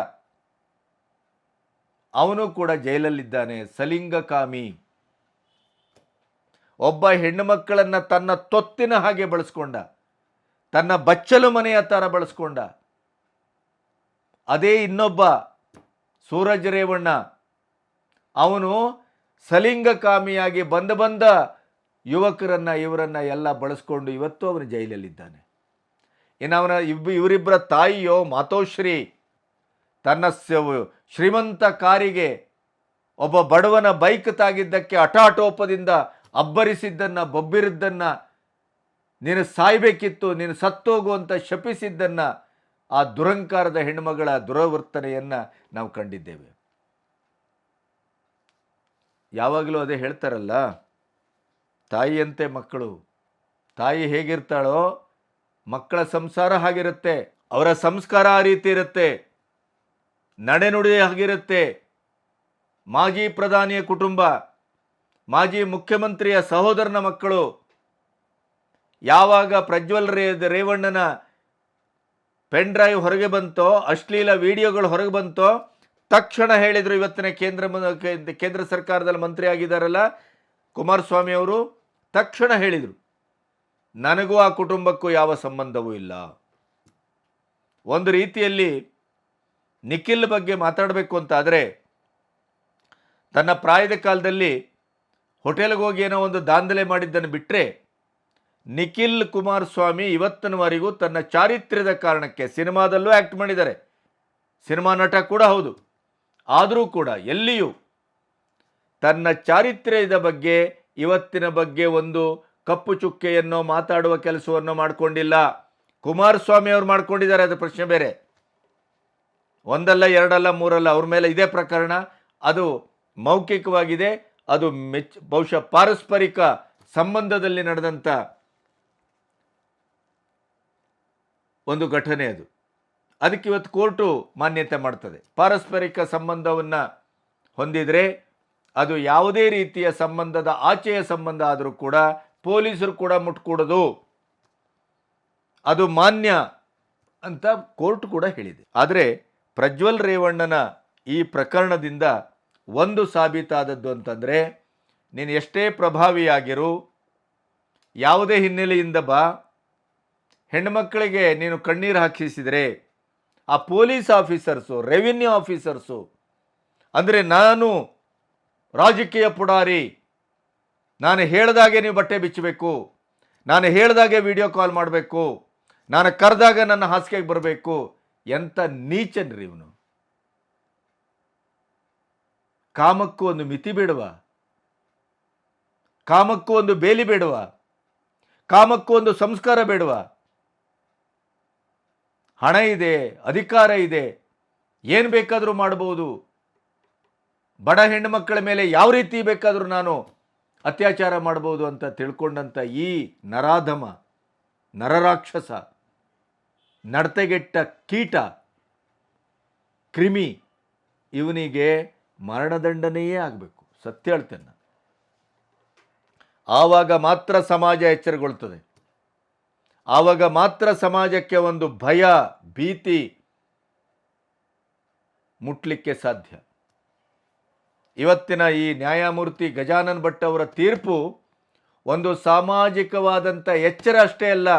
Speaker 1: ಅವನು ಕೂಡ ಜೈಲಲ್ಲಿದ್ದಾನೆ. ಸಲಿಂಗಕಾಮಿ. ಒಬ್ಬ ಹೆಣ್ಣು ಮಕ್ಕಳನ್ನು ತನ್ನ ತೊತ್ತಿನ ಹಾಗೆ ಬಳಸ್ಕೊಂಡ, ತನ್ನ ಬಚ್ಚಲು ಮನೆಯ ಥರ ಬಳಸ್ಕೊಂಡ, ಅದೇ ಇನ್ನೊಬ್ಬ ಸೂರಜ್ ರೇವಣ್ಣ. ಅವನು ಸಲಿಂಗಕಾಮಿಯಾಗಿ ಬಂದ ಬಂದ ಯುವಕರನ್ನು, ಇವರನ್ನು ಎಲ್ಲ ಬಳಸ್ಕೊಂಡು ಇವತ್ತು ಅವನು ಜೈಲಲ್ಲಿದ್ದಾನೆ. ಇನ್ನು ಅವನ ಇಬ್ಬ ಇವರಿಬ್ಬರ ತಾಯಿಯೋ ಮಾತೋಶ್ರೀ ತನ್ನ ಶ್ರೀಮಂತ ಕಾರಿಗೆ ಒಬ್ಬ ಬಡವನ ಬೈಕ್ ತಾಗಿದ್ದಕ್ಕೆ ಅಟಾಟೋಪದಿಂದ ಅಬ್ಬರಿಸಿದ್ದನ್ನ, ಬೊಬ್ಬಿರಿದ್ದನ್ನು, ನೀನು ಸಾಯ್ಬೇಕಿತ್ತು, ನೀನು ಸತ್ತೋಗುವಂತ ಶಪಿಸಿದ್ದನ್ನು ಆ ದುರಂಕಾರದ ಹೆಣ್ಮಗಳ ದುರವರ್ತನೆಯನ್ನು ನಾವು ಕಂಡಿದ್ದೇವೆ. ಯಾವಾಗಲೂ ಅದೇ ಹೇಳ್ತಾರಲ್ಲ, ತಾಯಿಯಂತೆ ಮಕ್ಕಳು, ತಾಯಿ ಹೇಗಿರ್ತಾಳೋ ಮಕ್ಕಳ ಸಂಸಾರ ಹಾಗಿರುತ್ತೆ, ಅವರ ಸಂಸ್ಕಾರ ಆ ರೀತಿ ಇರುತ್ತೆ ನಡೆನುಡಿ ಹಾಗಿರುತ್ತೆ. ಮಾಜಿ ಪ್ರಧಾನಿಯ ಕುಟುಂಬ, ಮಾಜಿ ಮುಖ್ಯಮಂತ್ರಿಯ ಸಹೋದರನ ಮಕ್ಕಳು, ಯಾವಾಗ ಪ್ರಜ್ವಲ್ ರೇ, ರೇವಣ್ಣನ ಪೆನ್ ಡ್ರೈವ್ ಹೊರಗೆ ಬಂತೋ, ಅಶ್ಲೀಲ ವಿಡಿಯೋಗಳು ಹೊರಗೆ ಬಂತೋ, ತಕ್ಷಣ ಹೇಳಿದರು ಇವತ್ತಿನ ಕೇಂದ್ರ ಕೇಂದ್ರ ಸರ್ಕಾರದಲ್ಲಿ ಮಂತ್ರಿ ಆಗಿದ್ದಾರಲ್ಲ ಕುಮಾರಸ್ವಾಮಿ ಅವರು, ತಕ್ಷಣ ಹೇಳಿದರು. ನನಗೂ ಆ ಕುಟುಂಬಕ್ಕೂ ಯಾವ ಸಂಬಂಧವೂ ಇಲ್ಲ. ಒಂದು ರೀತಿಯಲ್ಲಿ ನಿಖಿಲ್ ಬಗ್ಗೆ ಮಾತಾಡಬೇಕು ಅಂತ ಆದರೆ ತನ್ನ ಪ್ರಾಯದ ಕಾಲದಲ್ಲಿ ಹೋಟೆಲ್ಗೆ ಹೋಗಿ ಏನೋ ಒಂದು ದಾಂಧಲೆ ಮಾಡಿದ್ದನ್ನು ಬಿಟ್ಟರೆ ನಿಖಿಲ್ ಕುಮಾರಸ್ವಾಮಿ ಇವತ್ತಿನವರೆಗೂ ತನ್ನ ಚಾರಿತ್ರ್ಯದ ಕಾರಣಕ್ಕೆ ಸಿನಿಮಾದಲ್ಲೂ ಆ್ಯಕ್ಟ್ ಮಾಡಿದ್ದಾರೆ. ಸಿನಿಮಾ ನಟ ಕೂಡ ಹೌದು. ಆದರೂ ಕೂಡ ಎಲ್ಲಿಯೂ ತನ್ನ ಚಾರಿತ್ರ್ಯದ ಬಗ್ಗೆ, ಇವತ್ತಿನ ಬಗ್ಗೆ ಒಂದು ಕಪ್ಪು ಚುಕ್ಕೆಯನ್ನು ಮಾತಾಡುವ ಕೆಲಸವನ್ನು ಮಾಡಿಕೊಂಡಿಲ್ಲ. ಕುಮಾರಸ್ವಾಮಿ ಅವರು ಮಾಡ್ಕೊಂಡಿದ್ದಾರೆ, ಅದು ಪ್ರಶ್ನೆ ಬೇರೆ. ಒಂದಲ್ಲ, ಎರಡಲ್ಲ, ಮೂರಲ್ಲ, ಅವ್ರ ಮೇಲೆ ಇದೇ ಪ್ರಕರಣ. ಅದು ಮೌಖಿಕವಾಗಿದೆ, ಅದು ಮೆಚ್ ಬಹುಶಃ ಪಾರಸ್ಪರಿಕ ಸಂಬಂಧದಲ್ಲಿ ನಡೆದಂಥ ಒಂದು ಘಟನೆ ಅದು. ಅದಕ್ಕೆ ಇವತ್ತು ಕೋರ್ಟು ಮಾನ್ಯತೆ ಮಾಡ್ತದೆ. ಪಾರಸ್ಪರಿಕ ಸಂಬಂಧವನ್ನು ಹೊಂದಿದರೆ ಅದು ಯಾವುದೇ ರೀತಿಯ ಸಂಬಂಧದ ಆಚೆಯ ಸಂಬಂಧ ಆದರೂ ಕೂಡ ಪೊಲೀಸರು ಕೂಡ ಮುಟ್ಕೂಡದು. ಅದು ಮಾನ್ಯ ಅಂತ ಕೋರ್ಟ್ ಕೂಡ ಹೇಳಿದೆ. ಆದರೆ ಪ್ರಜ್ವಲ್ ರೇವಣ್ಣನ ಈ ಪ್ರಕರಣದಿಂದ ಒಂದು ಸಾಬೀತಾದದ್ದು ಅಂತಂದರೆ, ನೀನು ಎಷ್ಟೇ ಪ್ರಭಾವಿಯಾಗಿರು ಯಾವುದೇ ಹಿನ್ನೆಲೆಯಿಂದ ಬಾ. ಹೆಣ್ಮಕ್ಕಳಿಗೆ ನೀನು ಕಣ್ಣೀರು ಹಾಕಿಸಿದರೆ, ಆ ಪೊಲೀಸ್ ಆಫೀಸರ್ಸು, ರೆವಿನ್ಯೂ ಆಫೀಸರ್ಸು, ಅಂದರೆ ನಾನು ರಾಜಕೀಯ ಪುಡಾರಿ ನಾನು ಹೇಳಿದಾಗೆ ನೀವು ಬಟ್ಟೆ ಬಿಚ್ಚಬೇಕು. ನಾನು ಹೇಳಿದಾಗೆ ವಿಡಿಯೋ ಕಾಲ್ ಮಾಡಬೇಕು. ನಾನು ಕರೆದಾಗ ನನ್ನ ಹಾಸಿಗೆಗೆ ಬರಬೇಕು. ಎಂಥ ನೀಚನ್ರಿ ಇವನು. ಕಾಮಕ್ಕೂ ಒಂದು ಮಿತಿ ಬಿಡುವ. ಕಾಮಕ್ಕೂ ಒಂದು ಬೇಲಿ ಬೇಡವಾ. ಕಾಮಕ್ಕೂ ಒಂದು ಸಂಸ್ಕಾರ ಬೇಡವಾ. ಹಣ ಇದೆ, ಅಧಿಕಾರ ಇದೆ. ಏನು ಬೇಕಾದರೂ ಮಾಡಬಹುದು ಬಡ ಹೆಣ್ಣು ಮಕ್ಕಳ ಮೇಲೆ ಯಾವ ರೀತಿ ಬೇಕಾದರೂ ನಾನು ಅತ್ಯಾಚಾರ ಮಾಡ್ಬೋದು ಅಂತ ತಿಳ್ಕೊಂಡಂಥ ಈ ನರಾಧಮ, ನರರಾಕ್ಷಸ ನಡತೆಗೆಟ್ಟ ಕೀಟ, ಕ್ರಿಮಿ ಇವನಿಗೆ ಮರಣದಂಡನೆಯೇ ಆಗಬೇಕು. ಸತ್ಯ ಹೇಳ್ತೇನೆ ನಾನು. ಆವಾಗ ಮಾತ್ರ ಸಮಾಜ ಎಚ್ಚರಗೊಳ್ತದೆ. ಆವಾಗ ಮಾತ್ರ ಸಮಾಜಕ್ಕೆ ಒಂದು ಭಯ, ಭೀತಿ ಮುಟ್ಲಿಕ್ಕೆ ಸಾಧ್ಯ. ಇವತ್ತಿನ ಈ ನ್ಯಾಯಮೂರ್ತಿ ಗಜಾನನ್ ಭಟ್ ಅವರ ತೀರ್ಪು ಒಂದು ಸಾಮಾಜಿಕವಾದಂಥ ಎಚ್ಚರ ಅಷ್ಟೇ ಅಲ್ಲ,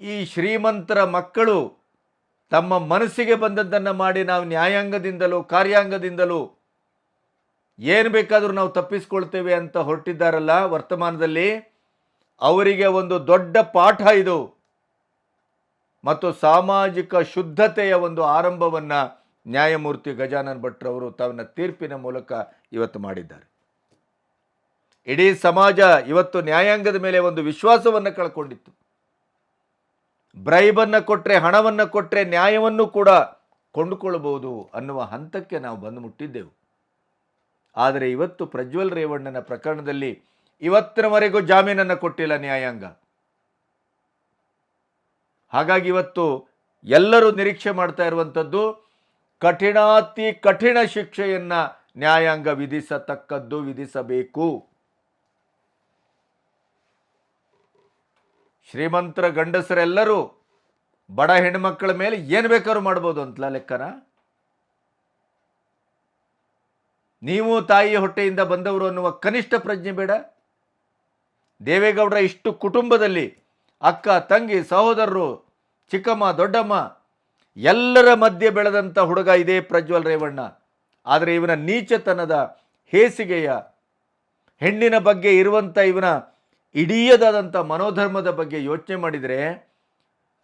Speaker 1: ಈ ಶ್ರೀಮಂತರ ಮಕ್ಕಳು ತಮ್ಮ ಮನಸ್ಸಿಗೆ ಬಂದದ್ದನ್ನು ಮಾಡಿ ನಾವು ನ್ಯಾಯಾಂಗದಿಂದಲೂ, ಕಾರ್ಯಾಂಗದಿಂದಲೂ ಏನು ಬೇಕಾದರೂ ನಾವು ತಪ್ಪಿಸ್ಕೊಳ್ತೇವೆ ಅಂತ ಹೊರಟಿದ್ದಾರಲ್ಲ ವರ್ತಮಾನದಲ್ಲಿ, ಅವರಿಗೆ ಒಂದು ದೊಡ್ಡ ಪಾಠ ಇದು. ಮತ್ತು ಸಾಮಾಜಿಕ ಶುದ್ಧತೆಯ ಒಂದು ಆರಂಭವನ್ನು ನ್ಯಾಯಮೂರ್ತಿ ಗಜಾನನ್ ಭಟ್ರವರು ತನ್ನ ತೀರ್ಪಿನ ಮೂಲಕ ಇವತ್ತು ಮಾಡಿದ್ದಾರೆ. ಇಡೀ ಸಮಾಜ ಇವತ್ತು ನ್ಯಾಯಾಂಗದ ಮೇಲೆ ಒಂದು ವಿಶ್ವಾಸವನ್ನು ಕಳ್ಕೊಂಡಿತ್ತು. ಬ್ರೈಬನ್ನು ಕೊಟ್ಟರೆ ಹಣವನ್ನು ಕೊಟ್ಟರೆ ನ್ಯಾಯವನ್ನು ಕೂಡ ಕೊಂಡುಕೊಳ್ಳಬಹುದು ಅನ್ನುವ ಹಂತಕ್ಕೆ ನಾವು ಬಂದು ಮುಟ್ಟಿದ್ದೆವು. ಆದರೆ ಇವತ್ತು ಪ್ರಜ್ವಲ್ ರೇವಣ್ಣನ ಪ್ರಕರಣದಲ್ಲಿ ಇವತ್ತಿನವರೆಗೂ ಜಾಮೀನನ್ನು ಕೊಟ್ಟಿಲ್ಲ ನ್ಯಾಯಾಂಗ. ಹಾಗಾಗಿ ಇವತ್ತು ಎಲ್ಲರೂ ನಿರೀಕ್ಷೆ ಮಾಡ್ತಾ ಇರುವಂಥದ್ದು ಕಠಿಣಾತಿ ಕಠಿಣ ಶಿಕ್ಷೆಯನ್ನ ನ್ಯಾಯಾಂಗ ವಿಧಿಸತಕ್ಕದ್ದು ವಿಧಿಸಬೇಕು. ಶ್ರೀಮಂತರ ಗಂಡಸರೆಲ್ಲರೂ ಬಡ ಹೆಣ್ಮಕ್ಕಳ ಮೇಲೆ ಏನು ಬೇಕಾದ್ರೂ ಮಾಡ್ಬೋದು ಅಂತಲ ಲೆಕ್ಕನ? ನೀವು ತಾಯಿಯ ಹೊಟ್ಟೆಯಿಂದ ಬಂದವರು ಅನ್ನುವ ಕನಿಷ್ಠ ಪ್ರಜ್ಞೆ ಬೇಡ. ದೇವೇಗೌಡರ ಇಷ್ಟು ಕುಟುಂಬದಲ್ಲಿ ಅಕ್ಕ, ತಂಗಿ, ಸಹೋದರರು, ಚಿಕ್ಕಮ್ಮ, ದೊಡ್ಡಮ್ಮ ಎಲ್ಲರ ಮಧ್ಯೆ ಬೆಳೆದಂಥ ಹುಡುಗ ಇದೇ ಪ್ರಜ್ವಲ್ ರೇವಣ್ಣ. ಆದರೆ ಇವನ ನೀಚತನದ ಹೇಸಿಗೆಯ ಹೆಣ್ಣಿನ ಬಗ್ಗೆ ಇರುವಂಥ ಇವನ ಇಡೀಯದಾದಂಥ ಮನೋಧರ್ಮದ ಬಗ್ಗೆ ಯೋಚನೆ ಮಾಡಿದರೆ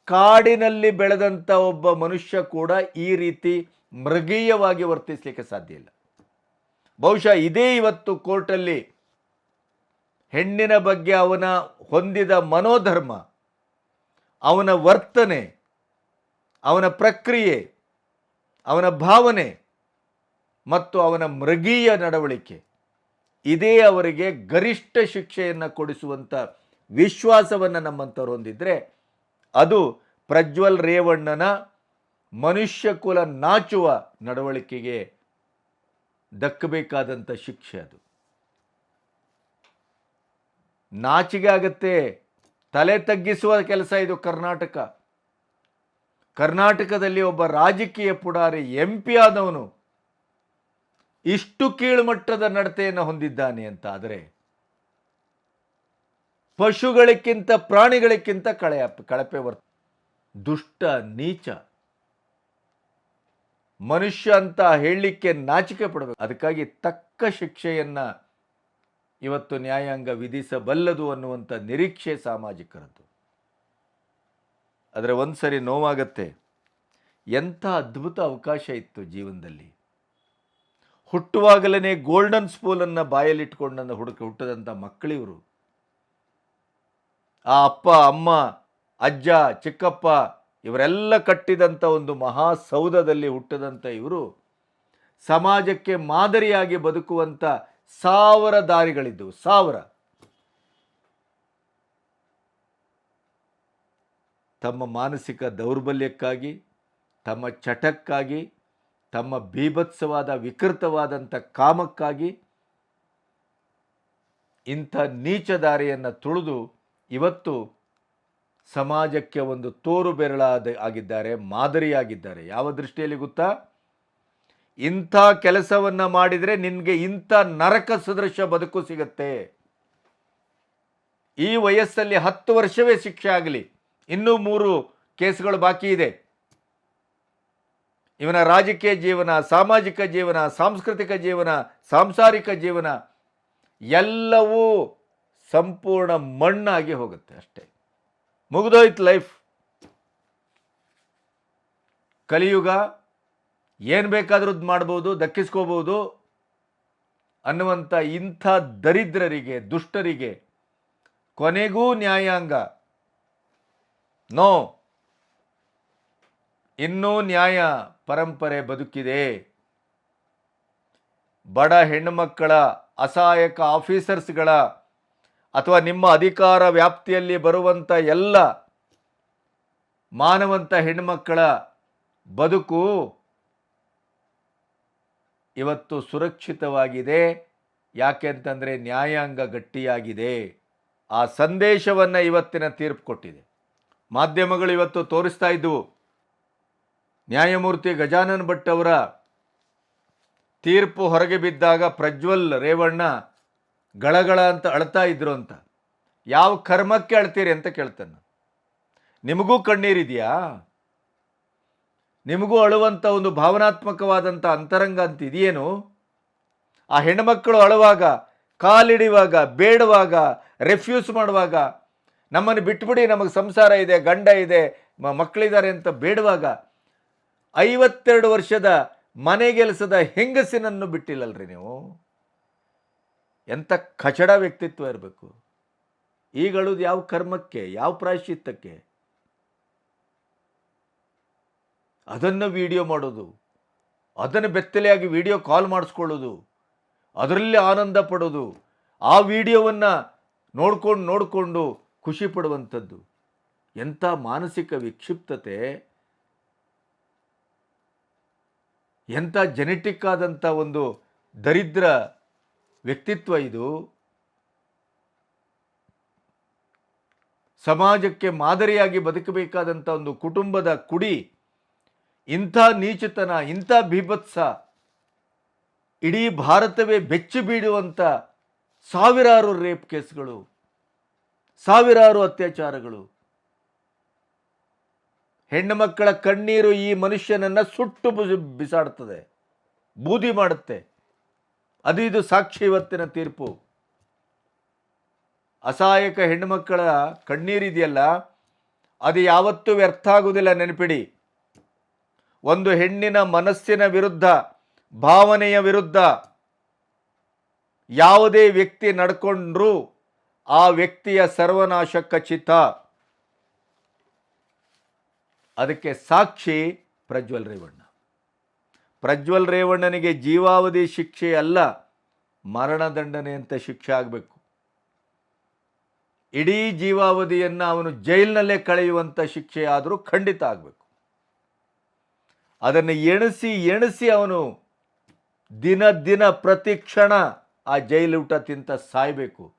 Speaker 1: ಕಾಡಿನಲ್ಲಿ ಬೆಳೆದಂಥ ಒಬ್ಬ ಮನುಷ್ಯ ಕೂಡ ಈ ರೀತಿ ಮೃಗೀಯವಾಗಿ ವರ್ತಿಸಲಿಕ್ಕೆ ಸಾಧ್ಯ ಇಲ್ಲ. ಬಹುಶಃ ಇದೇ ಇವತ್ತು ಕೋರ್ಟಲ್ಲಿ ಹೆಣ್ಣಿನ ಬಗ್ಗೆ ಅವನ ಹೊಂದಿದ ಮನೋಧರ್ಮ, ಅವನ ವರ್ತನೆ ಅವನ ಪ್ರಕ್ರಿಯೆ, ಅವನ ಭಾವನೆ ಮತ್ತು ಅವನ ಮೃಗೀಯ ನಡವಳಿಕೆ, ಇದೇ ಅವರಿಗೆ ಗರಿಷ್ಠ ಶಿಕ್ಷೆಯನ್ನು ಕೊಡಿಸುವಂಥ ವಿಶ್ವಾಸವನ್ನು ನಮ್ಮಂಥವ್ರು ಹೊಂದಿದ್ರೆ ಅದು ಪ್ರಜ್ವಲ್ ರೇವಣ್ಣನ ಮನುಷ್ಯ ಕುಲ ನಾಚುವ ನಡವಳಿಕೆಗೆ ದಕ್ಕಬೇಕಾದಂಥ ಶಿಕ್ಷೆ ಅದು. ನಾಚಿಗೆ ಆಗತ್ತೆ, ತಲೆ ತಗ್ಗಿಸುವ ಕೆಲಸ ಇದು ಕರ್ನಾಟಕ. ಕರ್ನಾಟಕದಲ್ಲಿ ಒಬ್ಬ ರಾಜಕೀಯ ಪುಡಾರಿ ಎಂ ಪಿ ಆದವನು ಇಷ್ಟು ಕೀಳುಮಟ್ಟದ ನಡತೆಯನ್ನು ಹೊಂದಿದ್ದಾನೆ ಅಂತ ಆದರೆ ಪಶುಗಳಿಗಿಂತ ಪ್ರಾಣಿಗಳಿಗಿಂತ ಕಳೆಯ ಕಳಪೆ ವರ್ತ ದುಷ್ಟ, ನೀಚ. ಮನುಷ್ಯ ಅಂತ ಹೇಳಲಿಕ್ಕೆ ನಾಚಿಕೆ ಪಡಬೇಕು. ಅದಕ್ಕಾಗಿ ತಕ್ಕ ಶಿಕ್ಷೆಯನ್ನ ಇವತ್ತು ನ್ಯಾಯಾಂಗ ವಿಧಿಸಬಲ್ಲದು ಅನ್ನುವಂಥ ನಿರೀಕ್ಷೆ ಸಾಮಾಜಿಕರದ್ದು. ಆದರೆ ಒಂದು ಸರಿ ನೋವಾಗತ್ತೆ. ಎಂಥ ಅದ್ಭುತ ಅವಕಾಶ ಇತ್ತು ಜೀವನದಲ್ಲಿ. ಹುಟ್ಟುವಾಗಲೇ ಗೋಲ್ಡನ್ ಸ್ಪೂಲನ್ನು ಬಾಯಲ್ಲಿಟ್ಕೊಂಡನ್ನು ಹುಡುಕ ಹುಟ್ಟದಂಥ ಮಕ್ಕಳಿವರು. ಆ ಅಪ್ಪ, ಅಮ್ಮ, ಅಜ್ಜ, ಚಿಕ್ಕಪ್ಪ ಇವರೆಲ್ಲ ಕಟ್ಟಿದಂಥ ಒಂದು ಮಹಾಸೌಧದಲ್ಲಿ ಹುಟ್ಟದಂಥ ಇವರು ಸಮಾಜಕ್ಕೆ ಮಾದರಿಯಾಗಿ ಬದುಕುವಂಥ ಸಾವಿರ ದಾರಿಗಳಿದ್ದವು, ಸಾವಿರ. ತಮ್ಮ ಮಾನಸಿಕ ದೌರ್ಬಲ್ಯಕ್ಕಾಗಿ, ತಮ್ಮ ಚಟಕ್ಕಾಗಿ, ತಮ್ಮ ಬೀಭತ್ಸವಾದ, ವಿಕೃತವಾದಂಥ ಕಾಮಕ್ಕಾಗಿ ಇಂಥ ನೀಚ ದಾರಿಯನ್ನು ತುಳಿದು ಇವತ್ತು ಸಮಾಜಕ್ಕೆ ಒಂದು ತೋರು ಬೆರಳಾದ ಆಗಿದ್ದಾರೆ, ಮಾದರಿಯಾಗಿದ್ದಾರೆ. ಯಾವ ದೃಷ್ಟಿಯಲ್ಲಿ ಗೊತ್ತಾ? ಇಂಥ ಕೆಲಸವನ್ನು ಮಾಡಿದರೆ ನಿನಗೆ ಇಂಥ ನರಕ ಸದೃಶ ಬದುಕು ಸಿಗತ್ತೆ. ಈ ವಯಸ್ಸಲ್ಲಿ ಹತ್ತು ವರ್ಷವೇ ಶಿಕ್ಷೆ ಆಗಲಿ. ಇನ್ನೂ ಮೂರು ಕೇಸ್ಗಳು ಬಾಕಿ ಇದೆ. ಇವನ ರಾಜಕೀಯ ಜೀವನ, ಸಾಮಾಜಿಕ ಜೀವನ, ಸಾಂಸ್ಕೃತಿಕ ಜೀವನ, ಸಾಂಸಾರಿಕ ಜೀವನ ಎಲ್ಲವೂ ಸಂಪೂರ್ಣ ಮಣ್ಣಾಗಿ ಹೋಗುತ್ತೆ ಅಷ್ಟೇ. ಮುಗಿದೋಯ್ತು ಲೈಫ್. ಕಲಿಯುಗ, ಏನು ಬೇಕಾದರೂ ಮಾಡ್ಬೋದು, ದಕ್ಕಿಸ್ಕೋಬೋದು ಅನ್ನುವಂಥ ಇಂಥ ದರಿದ್ರರಿಗೆ, ದುಷ್ಟರಿಗೆ ಕೊನೆಗೂ ನ್ಯಾಯಾಂಗ. ನೋ. ಇನ್ನೂ ನ್ಯಾಯ ಪರಂಪರೆ ಬದುಕಿದೆ. ಬಡ ಹೆಣ್ಣುಮಕ್ಕಳ ಅಸಹಾಯಕ ಆಫೀಸರ್ಸ್ಗಳ ಅಥವಾ ನಿಮ್ಮ ಅಧಿಕಾರ ವ್ಯಾಪ್ತಿಯಲ್ಲಿ ಬರುವಂಥ ಎಲ್ಲ ಮಾನವಂತ ಹೆಣ್ಣುಮಕ್ಕಳ ಬದುಕು ಇವತ್ತು ಸುರಕ್ಷಿತವಾಗಿದೆ. ಯಾಕೆ ಅಂತಂದರೆ ನ್ಯಾಯಾಂಗ ಗಟ್ಟಿಯಾಗಿದೆ. ಆ ಸಂದೇಶವನ್ನು ಇವತ್ತಿನ ತೀರ್ಪು ಕೊಟ್ಟಿದೆ. ಮಾಧ್ಯಮಗಳು ಇವತ್ತು ತೋರಿಸ್ತಾ ಇದ್ದವು ನ್ಯಾಯಮೂರ್ತಿ ಗಜಾನನ್ ಭಟ್ ಅವರ ತೀರ್ಪು ಹೊರಗೆ ಬಿದ್ದಾಗ ಪ್ರಜ್ವಲ್ ರೇವಣ್ಣ ಗಳಗಳ ಅಂತ ಅಳ್ತಾ ಇದ್ರು ಅಂತ. ಯಾವ ಕರ್ಮಕ್ಕೆ ಅಳ್ತೀರಿ ಅಂತ ಕೇಳ್ತಾನೆ ನಿಮಗೂ ಕಣ್ಣೀರಿದೆಯಾ? ನಿಮಗೂ ಅಳುವಂಥ ಒಂದು ಭಾವನಾತ್ಮಕವಾದಂಥ ಅಂತರಂಗ ಅಂತ ಇದೆಯೇನು ಆ ಹೆಣ್ಣುಮಕ್ಕಳು ಅಳುವಾಗ ಕಾಲಿಡಿವಾಗ, ಬೇಡುವಾಗ, ರೆಫ್ಯೂಸ್ ಮಾಡುವಾಗ ನಮ್ಮನ್ನು ಬಿಟ್ಬಿಡಿ, ನಮಗೆ ಸಂಸಾರ ಇದೆ, ಗಂಡ ಇದೆ ಮಕ್ಕಳಿದ್ದಾರೆ ಅಂತ ಬೇಡುವಾಗ ಐವತ್ತೆರಡು ವರ್ಷದ ಮನೆಗೆಲಸದ ಹೆಂಗಸಿನನ್ನು ಬಿಟ್ಟಿಲ್ಲಲ್ರಿ ನೀವು? ಎಂಥ ಕಚಡ ವ್ಯಕ್ತಿತ್ವ ಇರಬೇಕು. ಈಗಳದು ಯಾವ ಕರ್ಮಕ್ಕೆ, ಯಾವ ಪ್ರಾಯಶ್ಚಿತ್ತಕ್ಕೆ? ಅದನ್ನು ವಿಡಿಯೋ ಮಾಡೋದು, ಅದನ್ನು ಬೆತ್ತಲೆಯಾಗಿ ವಿಡಿಯೋ ಕಾಲ್ ಮಾಡಿಸ್ಕೊಳ್ಳೋದು, ಅದರಲ್ಲಿ ಆನಂದ ಪಡೋದು, ಆ ವಿಡಿಯೋವನ್ನು ನೋಡ್ಕೊಂಡು, ನೋಡಿಕೊಂಡು ಖುಷಿ ಪಡುವಂಥದ್ದು. ಎಂಥ ಮಾನಸಿಕ ವಿಕ್ಷಿಪ್ತತೆ. ಎಂಥ ಜೆನೆಟಿಕ್ ಆದಂಥ ಒಂದು ದರಿದ್ರ ವ್ಯಕ್ತಿತ್ವ ಇದು. ಸಮಾಜಕ್ಕೆ ಮಾದರಿಯಾಗಿ ಬದುಕಬೇಕಾದಂಥ ಒಂದು ಕುಟುಂಬದ ಕುಡಿ, ಇಂಥ ನೀಚತನ, ಇಂಥ ಬೀಭತ್ಸ ಇಡೀ ಭಾರತವೇ ಬೆಚ್ಚಿ ಬೀಡುವಂಥ ಸಾವಿರಾರು ರೇಪ್ ಕೇಸ್ಗಳು. ಸಾವಿರಾರು ಅತ್ಯಾಚಾರಗಳು. ಹೆಣ್ಣು ಮಕ್ಕಳ ಕಣ್ಣೀರು ಈ ಮನುಷ್ಯನನ್ನು ಸುಟ್ಟು ಬಿಸಾಡ್ತದೆ. ಬೂದಿ ಮಾಡುತ್ತೆ. ಅದು ಇದು ಸಾಕ್ಷಿ ಇವತ್ತಿನ ತೀರ್ಪು. ಅಸಹಾಯಕ ಹೆಣ್ಣುಮಕ್ಕಳ ಕಣ್ಣೀರಿದೆಯಲ್ಲ ಅದು ಯಾವತ್ತೂ ವ್ಯರ್ಥ ಆಗುವುದಿಲ್ಲ, ನೆನಪಿಡಿ. ಒಂದು ಹೆಣ್ಣಿನ ಮನಸ್ಸಿನ ವಿರುದ್ಧ, ಭಾವನೆಯ ವಿರುದ್ಧ, ಯಾವುದೇ ವ್ಯಕ್ತಿ ನಡ್ಕೊಂಡ್ರೂ ಆ ವ್ಯಕ್ತಿಯ ಸರ್ವನಾಶ ಖಚಿತ ಅದಕ್ಕೆ ಸಾಕ್ಷಿ ಪ್ರಜ್ವಲ್ ರೇವಣ್ಣ. ಪ್ರಜ್ವಲ್ ರೇವಣ್ಣನಿಗೆ ಜೀವಾವಧಿ ಶಿಕ್ಷೆ ಅಲ್ಲ ಮರಣದಂಡನೆ ಅಂತ ಶಿಕ್ಷೆ ಆಗಬೇಕು. ಇಡೀ ಜೀವಾವಧಿಯನ್ನು ಅವನು ಜೈಲಿನಲ್ಲೇ ಕಳೆಯುವಂಥ ಶಿಕ್ಷೆ ಆದರೂ ಖಂಡಿತ ಆಗಬೇಕು. ಅದನ್ನು ಎಣಿಸಿ ಎಣಿಸಿ ಅವನು ದಿನ ದಿನ ಪ್ರತಿ ಕ್ಷಣ ಆ ಜೈಲೂಟ ತಿಂತ ಸಾಯಬೇಕು.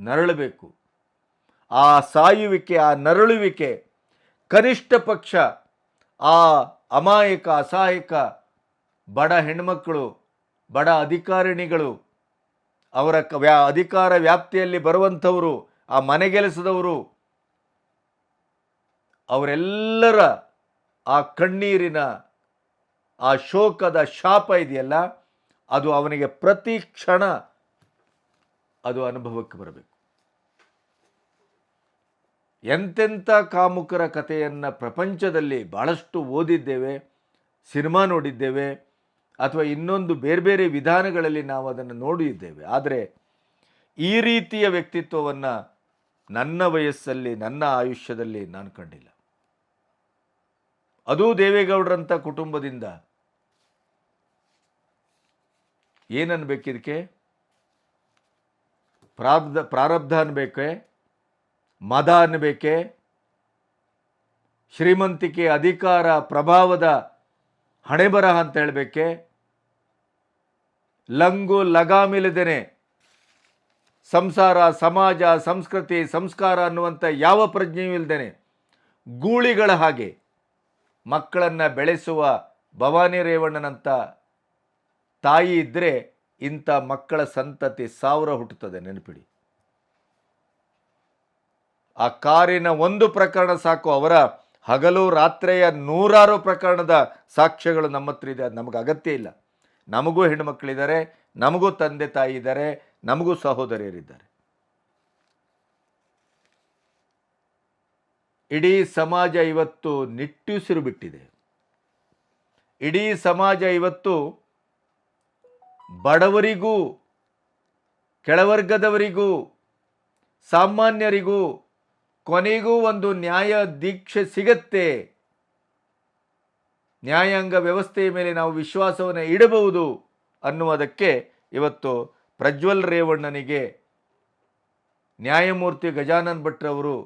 Speaker 1: ನರಳಬೇಕು. ಆ ಸಾಯುವಿಕೆ, ಆ ನರಳುವಿಕೆ ಕನಿಷ್ಠ ಪಕ್ಷ, ಆ ಅಮಾಯಕ, ಅಸಹಾಯಕ, ಬಡ ಹೆಣ್ಮಕ್ಕಳು ಬಡ ಅಧಿಕಾರಿಣಿಗಳು, ಅವರ ವ್ಯಾ, ಅಧಿಕಾರ ವ್ಯಾಪ್ತಿಯಲ್ಲಿ ಬರುವಂಥವರು, ಆ ಮನೆಗೆಲಸದವರು ಅವರೆಲ್ಲರ ಆ ಕಣ್ಣೀರಿನ ಆ ಶೋಕದ ಶಾಪ ಇದೆಯಲ್ಲ, ಅದು ಅವನಿಗೆ ಪ್ರತಿ ಕ್ಷಣ ಅದು ಅನುಭವಕ್ಕೆ ಬರಬೇಕು. ಎಂತೆಂಥ ಕಾಮುಕರ ಕಥೆಯನ್ನು ಪ್ರಪಂಚದಲ್ಲಿ ಭಾಳಷ್ಟು ಓದಿದ್ದೇವೆ, ಸಿನಿಮಾ ನೋಡಿದ್ದೇವೆ, ಅಥವಾ ಇನ್ನೊಂದು ಬೇರೆ ಬೇರೆ ವಿಧಾನಗಳಲ್ಲಿ ನಾವು ಅದನ್ನು ನೋಡಿದ್ದೇವೆ. ಆದರೆ ಈ ರೀತಿಯ ವ್ಯಕ್ತಿತ್ವವನ್ನು ನನ್ನ ವಯಸ್ಸಲ್ಲಿ, ನನ್ನ ಆಯುಷ್ಯದಲ್ಲಿ ನಾನು ಕಂಡಿಲ್ಲ. ಅದು ದೇವೇಗೌಡರಂಥ ಕುಟುಂಬದಿಂದ. ಏನನ್ಬೇಕಿದಕ್ಕೆ ಪ್ರಾರಬ್ಧ ಪ್ರಾರಬ್ಧ ಅನ್ಬೇಕೆ? ಮದ ಅನ್ನಬೇಕೆ, ಶ್ರೀಮಂತಿಕೆ ಅಧಿಕಾರ ಪ್ರಭಾವದ ಹಣೆಬರಹ ಅಂತ ಹೇಳಬೇಕೆ, ಲಂಗು ಲಗಾಮಿಲ್ಲದೇನೆ ಸಂಸಾರ, ಸಮಾಜ, ಸಂಸ್ಕೃತಿ, ಸಂಸ್ಕಾರ ಅನ್ನುವಂಥ ಯಾವ ಪ್ರಜ್ಞೆಯೂ ಇಲ್ಲದೇನೆ ಗೂಳಿಗಳ ಹಾಗೆ ಮಕ್ಕಳನ್ನು ಬೆಳೆಸುವ ಭವಾನಿ ರೇವಣ್ಣನಂಥ ತಾಯಿ ಇದ್ದರೆ ಇಂಥ ಮಕ್ಕಳ ಸಂತತಿ ಸಾವಿರ ಹುಟ್ಟುತ್ತದೆ, ನೆನಪಿಡಿ. ಆ ಕಾರಿನ ಒಂದು ಪ್ರಕರಣ ಸಾಕು, ಅವರ ಹಗಲು ರಾತ್ರಿಯ ನೂರಾರು ಪ್ರಕರಣದ ಸಾಕ್ಷ್ಯಗಳು ನಮ್ಮ ಹತ್ರ ಇದೆ, ಅದು ನಮಗೆ ಅಗತ್ಯ ಇಲ್ಲ. ನಮಗೂ ಹೆಣ್ಮಕ್ಳಿದ್ದಾರೆ, ನಮಗೂ ತಂದೆ ತಾಯಿ ಇದ್ದಾರೆ, ನಮಗೂ ಸಹೋದರಿಯರಿದ್ದಾರೆ. ಇಡೀ ಸಮಾಜ ಇವತ್ತು ನಿಟ್ಟುಸಿರು ಬಿಟ್ಟಿದೆ. ಇಡೀ ಸಮಾಜ ಇವತ್ತು ಬಡವರಿಗೂ, ಕೆಳವರ್ಗದವರಿಗೂ, ಸಾಮಾನ್ಯರಿಗೂ ಕೊನೆಗೂ ಒಂದು ನ್ಯಾಯ ದೀಕ್ಷೆ ಸಿಗತ್ತೆ. ನ್ಯಾಯಾಂಗ ವ್ಯವಸ್ಥೆಯ ಮೇಲೆ ನಾವು ವಿಶ್ವಾಸವನ್ನು ಇಡಬಹುದು ಅನ್ನುವುದಕ್ಕೆ ಇವತ್ತು ಪ್ರಜ್ವಲ್ ರೇವಣ್ಣನಿಗೆ ನ್ಯಾಯಮೂರ್ತಿ ಗಜಾನನ್ ಭಟ್ರವರು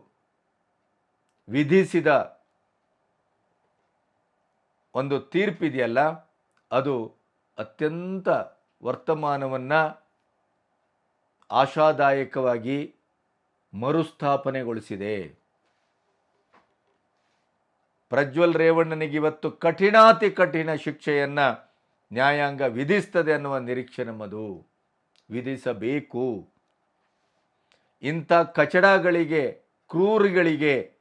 Speaker 1: ವಿಧಿಸಿದ ಒಂದು ತೀರ್ಪಿದೆಯಲ್ಲ, ಅದು ಅತ್ಯಂತ ವರ್ತಮಾನವನ್ನು ಆಶಾದಾಯಕವಾಗಿ ಮರುಸ್ಥಾಪನೆಗೊಳಿಸಿದೆ. ಪ್ರಜ್ವಲ್ ರೇವಣ್ಣನಿಗೆ ಇವತ್ತು ಕಠಿಣಾತಿ ಕಠಿಣ ಶಿಕ್ಷೆಯನ್ನು ನ್ಯಾಯಾಂಗ ವಿಧಿಸ್ತದೆ ಅನ್ನುವ ನಿರೀಕ್ಷೆ ನಮ್ಮದು. ವಿಧಿಸಬೇಕು. ಇಂಥ ಕಚಡಗಳಿಗೆ, ಕ್ರೂರಿಗಳಿಗೆ,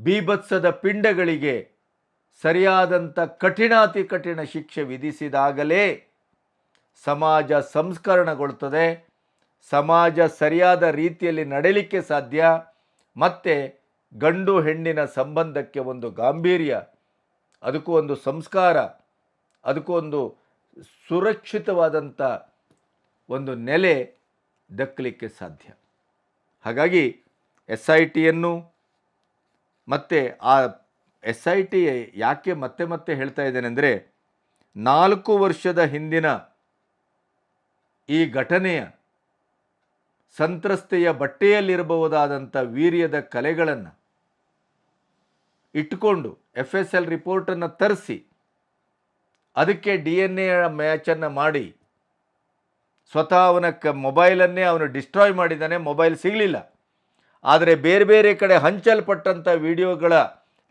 Speaker 1: ಬೀಭತ್ಸದ ಪಿಂಡಗಳಿಗೆ ಸರಿಯಾದಂಥ ಕಠಿಣಾತಿ ಕಠಿಣ ಶಿಕ್ಷೆ ವಿಧಿಸಿದಾಗಲೇ ಸಮಾಜ ಸಂಸ್ಕರಣಗೊಳ್ಳುತ್ತದೆ ಸಮಾಜ ಸರಿಯಾದ ರೀತಿಯಲ್ಲಿ ನಡೀಲಿಕ್ಕೆ ಸಾಧ್ಯ. ಮತ್ತು ಗಂಡು ಹೆಣ್ಣಿನ ಸಂಬಂಧಕ್ಕೆ ಒಂದು ಗಾಂಭೀರ್ಯ, ಅದಕ್ಕೂ ಒಂದು ಸಂಸ್ಕಾರ, ಅದಕ್ಕೂ ಒಂದು ಸುರಕ್ಷಿತವಾದಂಥ ಒಂದು ನೆಲೆ ದಕ್ಕಲಿಕ್ಕೆ ಸಾಧ್ಯ. ಹಾಗಾಗಿ ಎಸ್ ಐ ಟಿಯನ್ನು ಮತ್ತು ಆ ಎಸ್ ಐ ಟಿ ಯಾಕೆ ಮತ್ತೆ ಮತ್ತೆ ಹೇಳ್ತಾ ಇದ್ದೇನೆ ಅಂದರೆ, ನಾಲ್ಕು ವರ್ಷದ ಹಿಂದಿನ ಈ ಘಟನೆಯ ಸಂತ್ರಸ್ತೆಯ ಬಟ್ಟೆಯಲ್ಲಿರಬಹುದಾದಂಥ ವೀರ್ಯದ ಕಲೆಗಳನ್ನು ಇಟ್ಟುಕೊಂಡು ಎಫ್ ಎಸ್ ಎಲ್ ರಿಪೋರ್ಟನ್ನು ತರಿಸಿ, ಅದಕ್ಕೆ ಡಿ ಎನ್ ಎ ಮ್ಯಾಚನ್ನು ಮಾಡಿ, ಸ್ವತಃ ಅವನ ಕ ಮೊಬೈಲನ್ನೇ ಅವನು ಡಿಸ್ಟ್ರಾಯ್ ಮಾಡಿದ್ದಾನೆ ಮೊಬೈಲ್ ಸಿಗಲಿಲ್ಲ. ಆದರೆ ಬೇರೆ ಬೇರೆ ಕಡೆ ಹಂಚಲ್ಪಟ್ಟಂಥ ವಿಡಿಯೋಗಳ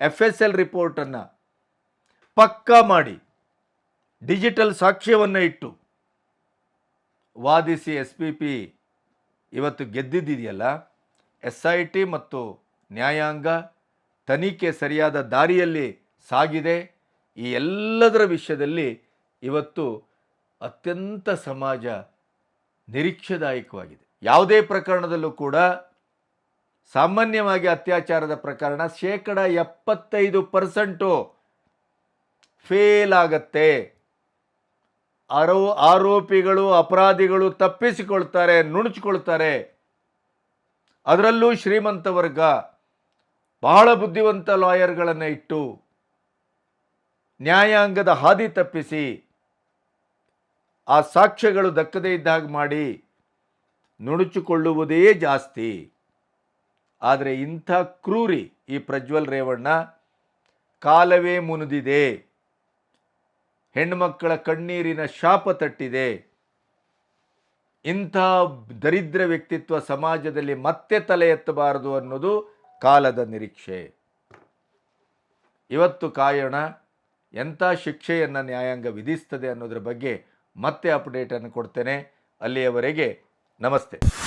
Speaker 1: ಎಫ್ ಎಸ್ ಎಲ್ ರಿಪೋರ್ಟನ್ನು ಪಕ್ಕಾ ಮಾಡಿ ಡಿಜಿಟಲ್ ಸಾಕ್ಷ್ಯವನ್ನು ಇಟ್ಟು, ವಾದಿಸಿ ಎಸ್ ಪಿ ಪಿ ಇವತ್ತು ಗೆದ್ದಿದ್ದಿದೆಯಲ್ಲ ಎಸ್ ಐ ಟಿ ಮತ್ತು ನ್ಯಾಯಾಂಗ ತನಿಖೆ ಸರಿಯಾದ ದಾರಿಯಲ್ಲಿ ಸಾಗಿದೆ. ಈ ಎಲ್ಲದರ ವಿಷಯದಲ್ಲಿ ಇವತ್ತು ಅತ್ಯಂತ ಸಮಾಜ ನಿರೀಕ್ಷೆದಾಯಕವಾಗಿದೆ. ಯಾವುದೇ ಪ್ರಕರಣದಲ್ಲೂ ಕೂಡ ಸಾಮಾನ್ಯವಾಗಿ ಅತ್ಯಾಚಾರದ ಪ್ರಕರಣ ಶೇಕಡ ಎಪ್ಪತ್ತೈದು ಪರ್ಸೆಂಟು ಫೇಲ್ ಆಗತ್ತೆ. ಆರೋ ಆರೋಪಿಗಳು, ಅಪರಾಧಿಗಳು ತಪ್ಪಿಸಿಕೊಳ್ತಾರೆ, ನುಣುಚಿಕೊಳ್ತಾರೆ. ಅದರಲ್ಲೂ ಶ್ರೀಮಂತ ವರ್ಗ ಬಹಳ ಬುದ್ಧಿವಂತ ಲಾಯರ್ಗಳನ್ನು ಇಟ್ಟು ನ್ಯಾಯಾಂಗದ ಹಾದಿ ತಪ್ಪಿಸಿ ಆ ಸಾಕ್ಷ್ಯಗಳು ದಕ್ಕದೇ ಇದ್ದಾಗ ಮಾಡಿ ನುಣುಚಿಕೊಳ್ಳುವುದೇ ಜಾಸ್ತಿ. ಆದರೆ ಇಂಥ ಕ್ರೂರಿ ಈ ಪ್ರಜ್ವಲ್ ರೇವಣ್ಣ ಕಾಲವೇ ಮುನಿದಿದೆ. ಹೆಣ್ಣುಮಕ್ಕಳ ಕಣ್ಣೀರಿನ ಶಾಪ ತಟ್ಟಿದೆ. ಇಂಥ ದರಿದ್ರ ವ್ಯಕ್ತಿತ್ವ ಸಮಾಜದಲ್ಲಿ ಮತ್ತೆ ತಲೆ ಎತ್ತಬಾರದು ಅನ್ನೋದು ಕಾಲದ ನಿರೀಕ್ಷೆ. ಇವತ್ತು ಕಾಯೋಣ, ಎಂಥ ಶಿಕ್ಷೆಯನ್ನು ನ್ಯಾಯಾಂಗ ವಿಧಿಸ್ತದೆ ಅನ್ನೋದ್ರ ಬಗ್ಗೆ ಮತ್ತೆ ಅಪ್ಡೇಟನ್ನು ಕೊಡ್ತೇನೆ. ಅಲ್ಲಿಯವರೆಗೆ ನಮಸ್ತೆ.